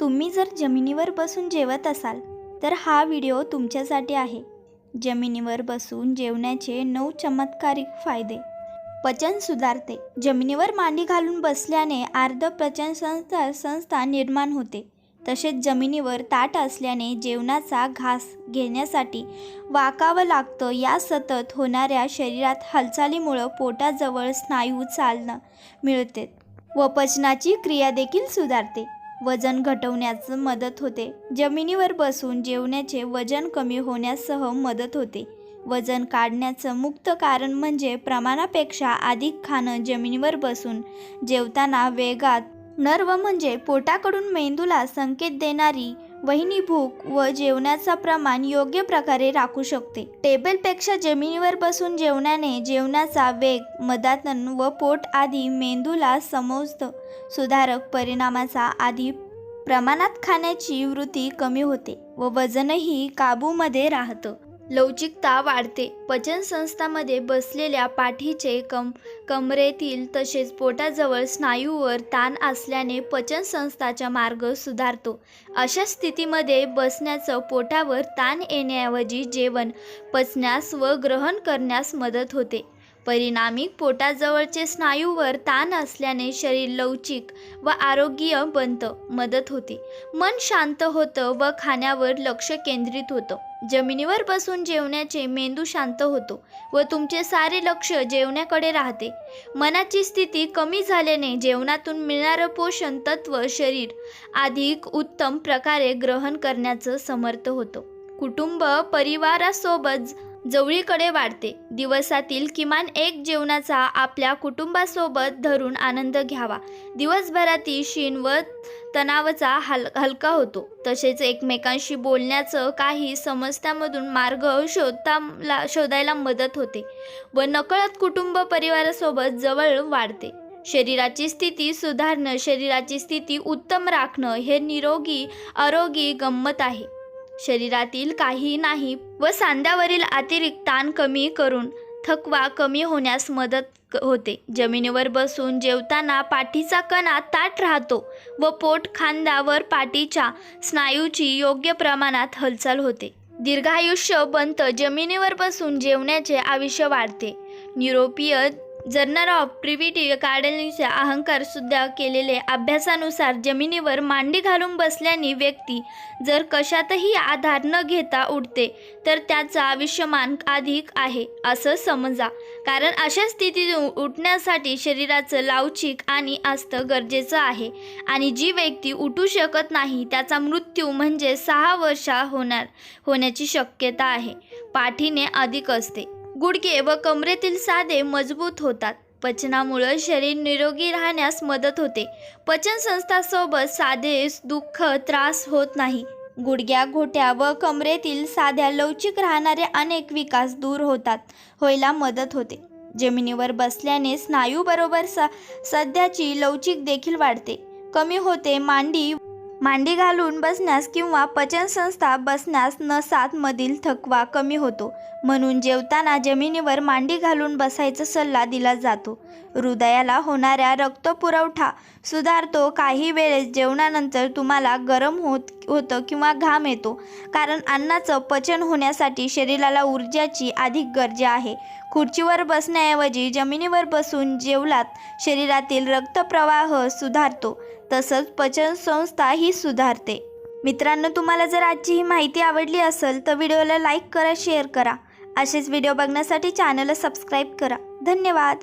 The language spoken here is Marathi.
तुम्ही जर जमिनीवर बसून जेवत असाल तर हा व्हिडिओ तुमच्यासाठी आहे. जमिनीवर बसून जेवण्याचे नऊ चमत्कारिक फायदे. पचन सुधारते. जमिनीवर मांडी घालून बसल्याने आर्ध पचन संस्था संस्था निर्माण होते. तसेच जमिनीवर ताट असल्याने जेवणाचा घास घेण्यासाठी वाकावं लागतं. या सतत होणाऱ्या शरीरात हालचालीमुळं पोटाजवळ स्नायू चालणं मिळते व पचनाची क्रिया देखील सुधारते. वजन घटवण्यास मदत होते. जमिनीवर बसून जेवण्याचे वजन कमी होण्यासह मदत होते. वजन काढण्याचं मुक्त कारण म्हणजे प्रमाणापेक्षा अधिक खाणं जमिनीवर बसून. जेवताना वेगात नर्व म्हणजे पोटाकडून मेंदूला संकेत देणारी वहिनी भूक व जेवणाचा प्रमाण योग्य प्रकारे राखू शकते. टेबलपेक्षा जमिनीवर बसून जेवणाने जेवणाचा वेग मदातन व पोट आदी मेंदूला समोस्त सुधारक परिणामाचा आधी प्रमाणात खाण्याची वृत्ती कमी होते व वजनही काबूमध्ये राहतं. लवचिकता वाढते. पचन संस्थामध्ये बसलेल्या पाठीचे कम कमरेतील तसेच पोटाजवळ स्नायूवर ताण असल्याने पचन संस्थाचा मार्ग सुधारतो. अशा स्थितीमध्ये बसण्याचं पोटावर ताण येण्याऐवजी जेवण पचण्यास व ग्रहण करण्यास मदत होते. परिणामी पोटाजवळचे स्नायूवर ताण असल्याने शरीर लवचिक व आरोग्य बनतं मदत होते. मन शांत होतं व खाण्यावर लक्ष केंद्रित होतं. जमिनीवर बसून जेवण्याचे मेंदू शांत होतो व तुमचे सारे लक्ष जेवण्याकडे राहते. मनाची स्थिती कमी झाल्याने जेवणातून मिळणारं पोषण तत्व शरीर अधिक उत्तम प्रकारे ग्रहण करण्याचं समर्थ होतं. कुटुंब परिवारासोबत जवळीकडे वाढते. दिवसातील किमान एक जेवणाचा आपल्या कुटुंबासोबत धरून आनंद घ्यावा. दिवसभरातील शीण व तणावाचा हल हलका होतो. तसेच एकमेकांशी बोलण्याचं काही समस्यामधून मार्ग शोधता शोधायला मदत होते व नकळत कुटुंब परिवारासोबत जवळ वाढते. शरीराची स्थिती सुधारणं शरीराची स्थिती उत्तम राखणं हे निरोगी आरोगी गंमत आहे. शरीरातील काही नाही व सांध्यावरील अतिरिक्त ताण कमी करून थकवा कमी होण्यास मदत क- होते. जमिनीवर बसून जेवताना पाठीचा कणा ताट राहतो व पोट खांद्यावर पाठीच्या स्नायूची योग्य प्रमाणात हालचाल होते. दीर्घायुष्य बनतं जमिनीवर बसून जेवण्याचे आयुष्य वाढते. युरोपीय जर्नल ऑफ प्रिव्हिटी कार्डनीच्या अहंकार सुद्धा केलेले अभ्यासानुसार जमिनीवर मांडी घालून बसल्याने व्यक्ती जर कशातही आधार न घेता उठते तर त्याचा आयुष्यमान अधिक आहे असं समजा. कारण अशा स्थितीतून उठण्यासाठी शरीराचं लावचिक आणि असतं गरजेचं आहे आणि जी व्यक्ती उठू शकत नाही त्याचा मृत्यू म्हणजे सहा वर्षा होणार होण्याची शक्यता आहे. पाठीने अधिक असते. गुडघे व कमरेतील साधे मजबूत होतात. पचनामुळं शरीर निरोगी राहण्यास मदत होते. पचन संस्थासोबत साधे दुःख त्रास होत नाही. गुडघ्या घोट्या व कमरेतील साध्या लवचिक राहणारे अनेक विकास दूर होतात व्हायला मदत होते. जमिनीवर बसल्याने स्नायूबरोबर स सध्याची लवचिक देखील वाढते. कमी होते मांडी मांडी घालून बसण्यास किंवा पचनसंस्था बसण्यास नसातमधील थकवा कमी होतो. म्हणून जेवताना जमिनीवर मांडी घालून बसायचा सल्ला दिला जातो. हृदयाला होणाऱ्या रक्तपुरवठा सुधारतो. काही वेळेस जेवणानंतर तुम्हाला गरम होत होतं किंवा घाम येतो. कारण अन्नाचं पचन होण्यासाठी शरीराला ऊर्जाची अधिक गरजा आहे. खुर्चीवर बसण्याऐवजी जमिनीवर बसून जेवलात शरीरातील रक्तप्रवाह सुधारतो. तसंच पचनसंस्था ही सुधारते. मित्रांनो तुम्हाला जर आजची ही माहिती आवडली असेल तर व्हिडिओला लाईक करा शेअर करा. असेच व्हिडिओ बघण्यासाठी चॅनलला सबस्क्राईब करा. धन्यवाद!